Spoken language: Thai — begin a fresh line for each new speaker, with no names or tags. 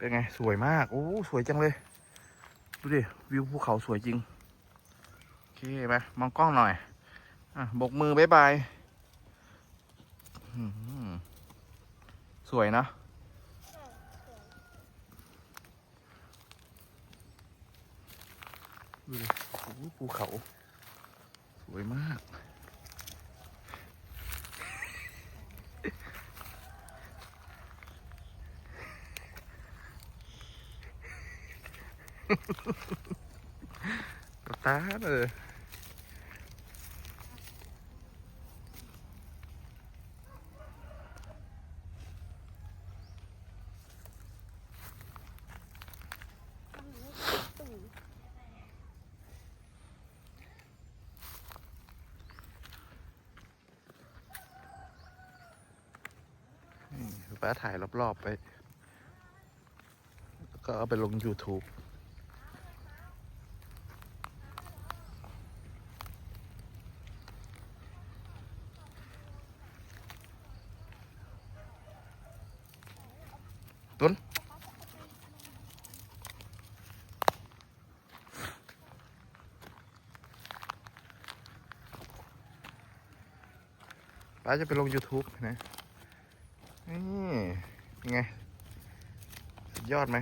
เป็นไง สวยมาก โอ้ สวยจังเลย ดูดิ วิวภูเขาสวยจริง โอเคไหมมองกล้องหน่อย อะบกมือบายบายสวยนะดูดิภูเขา สวยมาก ตาเลยป้าถ่ายรอบ ๆ ไปแล้วก็เอาไปลง YouTube ตุนป้าจะไปลง YouTube นะ นี่ยังไงสุดยอดไหม